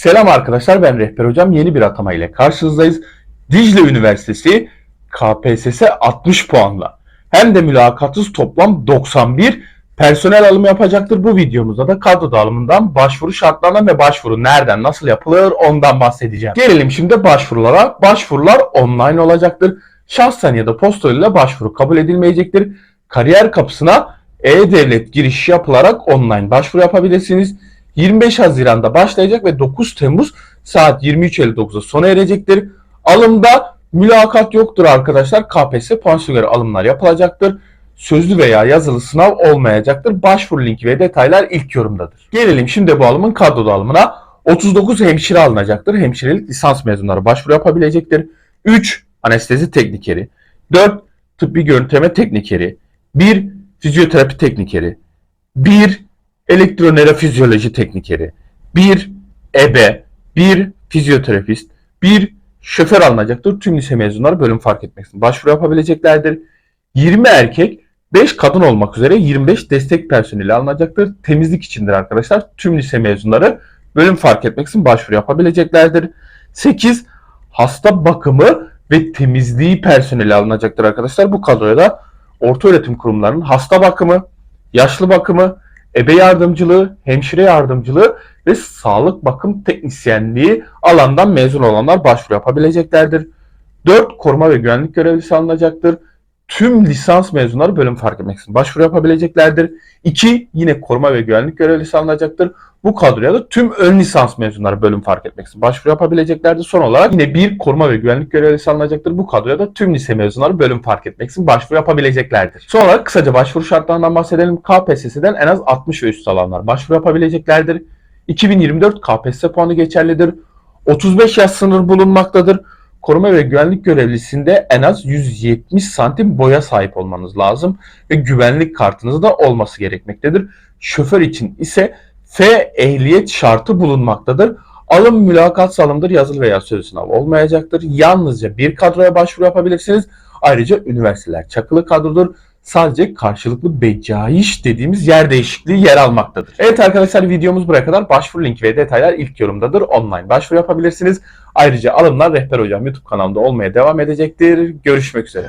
Selam arkadaşlar ben Rehber Hocam. Yeni bir atama ile karşınızdayız. Dicle Üniversitesi KPSS 60 puanla hem de mülakatsız toplam 91 personel alımı yapacaktır. Bu videomuzda da kadro dağılımından başvuru şartlarından ve başvuru nereden nasıl yapılır ondan bahsedeceğim. Gelelim şimdi başvurulara. Başvurular online olacaktır. Şahsen ya da posta ile başvuru kabul edilmeyecektir. Kariyer kapısına e-devlet girişi yapılarak online başvuru yapabilirsiniz. 25 Haziran'da başlayacak ve 9 Temmuz saat 23.59'da sona erecektir. Alımda mülakat yoktur arkadaşlar. KPSS puan göre alımlar yapılacaktır. Sözlü veya yazılı sınav olmayacaktır. Başvuru linki ve detaylar ilk yorumdadır. Gelelim şimdi bu alımın kadro dağılımına. 39 hemşire alınacaktır. Hemşirelik lisans mezunları başvuru yapabilecektir. 3 anestezi teknikeri, 4 tıbbi görüntüleme teknikeri, 1 fizyoterapi teknikeri, 1 elektronörofizyoloji teknikeri, 1 ebe, 1 fizyoterapist, 1 şoför alınacaktır. Tüm lise mezunları bölüm fark etmeksizin başvuru yapabileceklerdir. 20 erkek, 5 kadın olmak üzere 25 destek personeli alınacaktır. Temizlik içindir arkadaşlar. Tüm lise mezunları bölüm fark etmeksizin başvuru yapabileceklerdir. 8 hasta bakımı ve temizliği personeli alınacaktır arkadaşlar. Bu kadroya da orta öğretim kurumlarının hasta bakımı, yaşlı bakımı, ebe yardımcılığı, hemşire yardımcılığı ve sağlık bakım teknisyenliği alandan mezun olanlar başvuru yapabileceklerdir. 4 koruma ve güvenlik görevlisi alınacaktır. Tüm lisans mezunları bölüm fark etmeksizin başvuru yapabileceklerdir. 2 yine koruma ve güvenlik görevlisi alınacaktır. Bu kadroya da tüm ön lisans mezunları bölüm fark etmeksizin başvuru yapabileceklerdir. Son olarak yine bir koruma ve güvenlik görevlisi alınacaktır. Bu kadroya da tüm lise mezunları bölüm fark etmeksizin başvuru yapabileceklerdir. Son olarak kısaca başvuru şartlarından bahsedelim. KPSS'den en az 60 ve üstü alanlar başvuru yapabileceklerdir. 2024 KPSS puanı geçerlidir. 35 yaş sınır bulunmaktadır. Koruma ve güvenlik görevlisinde en az 170 santim boya sahip olmanız lazım ve güvenlik kartınız da olması gerekmektedir. Şoför için ise F ehliyet şartı bulunmaktadır. Alım mülakat salımdır yazılı veya sözlü sınav olmayacaktır. Yalnızca bir kadroya başvuru yapabilirsiniz. Ayrıca üniversiteler çakılı kadrodur. Sadece karşılıklı becaiş dediğimiz yer değişikliği yer almaktadır. Evet arkadaşlar videomuz buraya kadar. Başvuru linki ve detaylar ilk yorumdadır. Online başvuru yapabilirsiniz. Ayrıca alımlar Rehber Hocam YouTube kanalında olmaya devam edecektir. Görüşmek üzere.